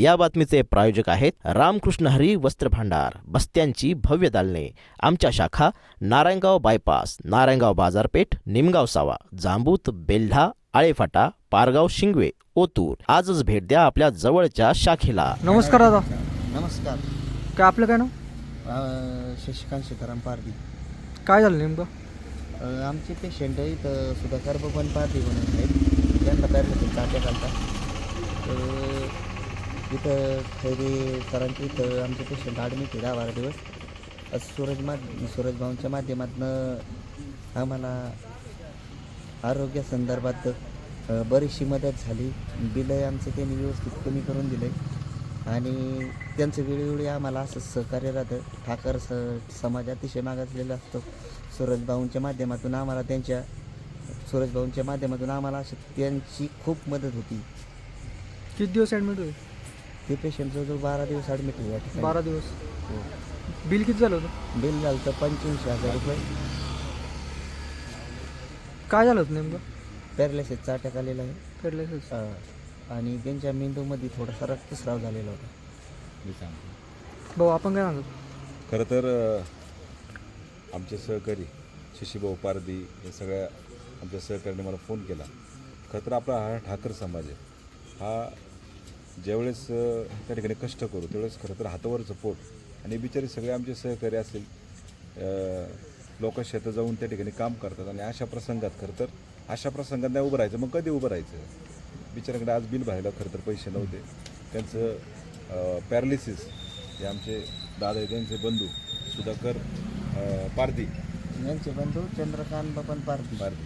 या बातमीचे प्रायोजक आहेत रामकृष्ण हरी वस्त्र भांडार बस्त्यांची भव्य दालने. आमच्या शाखा नारायणगाव बायपास नारायणगाव बाजारपेठ निमगाव सावा जांबूत बेल्ढा आळेफाटा पारगाव शिंगवे ओतूर. आजच भेट द्या आपल्या जवळच्या शाखेला. नमस्कार दादा. नमस्कार. काय आपलं काय नाव? अ, शशिकांत सीताराम पारधी. काय झालं नेमकं? अ, आमचे पेशंट इथं सुधाकर बबन पारधी म्हणून आहेत. त्यांना चाट्या घालतात. तर इथं खैरे सरांचे इथं आमचे पेशंट ॲडमिट आहे दहा बारा दिवस. आज सूरज मा सूरज भाऊंच्या माध्यमातून आम्हाला आरोग्यासंदर्भात संदर्भात बरीचशी मदत झाली. बिलही आमचं त्यांनी व्यवस्थित कमी करून दिलं आणि त्यांचं वेळोवेळी आम्हाला असं सहकार्य राहतं. ठाकर स समाज अतिशय मागासलेला असतो. सूरज भाऊंच्या माध्यमातून आम्हाला त्यांच्या सूरज भाऊंच्या माध्यमातून आम्हाला असं त्यांची खूप मदत होती. किती दिवस ॲडमिट होईल? ते पेशंट जवळजवळ बारा दिवस ॲडमिट आहे या ठिकाणी. बारा दिवस. हो. बिल किती झालं होतं? बिल झालं तर पंच्याऐंशी हजार रुपये. काय झालं होतं नेमकं? पॅरालिसिसचा अटॅक आलेला आहे. पॅरालिसिस अं, आणि त्यांच्या मेंदूमध्ये थोडासा रक्तस्राव झालेला होता. भाऊ आपण काय सांगतो खरं तर अ, आमचे सहकारी शशीभाऊ पारदी हे सगळ्या आमच्या सहकार्याने मला फोन केला. खरं तर आपला हा ठाकर समाज आहे. हा ज्यावेळेस त्या ठिकाणी कष्ट करू त्यावेळेस खरं तर हातावरचं पोट आणि बिचारे सगळे आमचे सहकारी असतील लोक शेतं जाऊन त्या ठिकाणी काम करतात आणि अशा प्रसंगात खरं तर अशा प्रसंगात नाही उभं राहायचं मग कधी उभं राहायचं? बिचाऱ्याकडे आज बिल भरायला खरं तर पैसे नव्हते. त्यांचं पॅरालिसिस हे आमचे दादा त्यांचे बंधू सुधाकर पारधी. यांचे बंधू चंद्रकांत बबन पारधी. पारधी.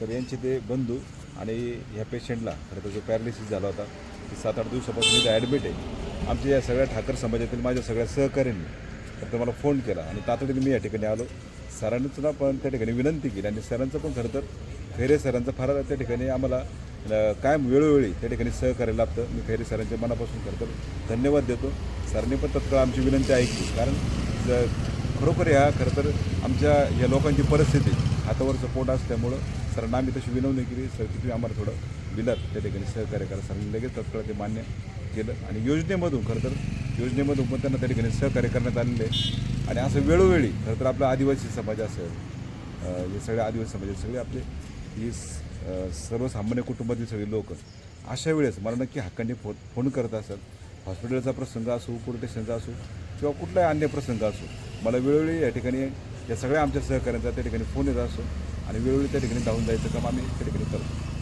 तर यांचे ते बंधू आणि ह्या पेशंटला खरं तर जो पॅरालिसिस झाला होता की सात आठ दिवसापासून इथं ॲडमिट आहे. आमच्या या सगळ्या ठाकर समाजातील माझ्या सगळ्या सहकाऱ्यांनी तर मला फोन केला आणि तातडीने मी या ठिकाणी आलो. सरांनी ना पण त्या ठिकाणी विनंती केली आणि सरांचं पण खरं तर खैरे सरांचं फार त्या ठिकाणी आम्हाला कायम वेळोवेळी त्या ठिकाणी सहकार्य लाभतं. मी खैरे सरांच्या मनापासून खरं तर धन्यवाद देतो. सरांनी पण तत्काळ आमची विनंती ऐकली. कारण खरोखर ह्या खरं तर आमच्या या लोकांची परिस्थिती हातावरचं पोट असल्यामुळं सरांना आम्ही तशी विनवणी केली. सर की तुम्ही आम्हाला थोडं बिलात त्या ठिकाणी सहकार्य करायला सांगितलं लगेच तत्काळ ते मान्य केलं आणि योजनेमधून खरं तर योजनेमधून पण त्यांना त्या ठिकाणी सहकार्य करण्यात आलेलं आहे. आणि असं वेळोवेळी खरं तर आपला आदिवासी समाज असेल हे सगळे आदिवासी समाज सगळे आपले ही सर्वसामान्य कुटुंबातील सगळे लोक अशा वेळेस मला नक्की हक्कांनी फो फोन करत असत हॉस्पिटलचा प्रसंग असो पोलीस स्टेशनचा असो किंवा कुठलाही अन्य प्रसंग असो मला वेळोवेळी या ठिकाणी या सगळ्या आमच्या सहकाऱ्यांचा त्या ठिकाणी फोन येत असो आणि वेळोवेळी त्या ठिकाणी धावून जायचं काम आम्ही त्या ठिकाणी करतो.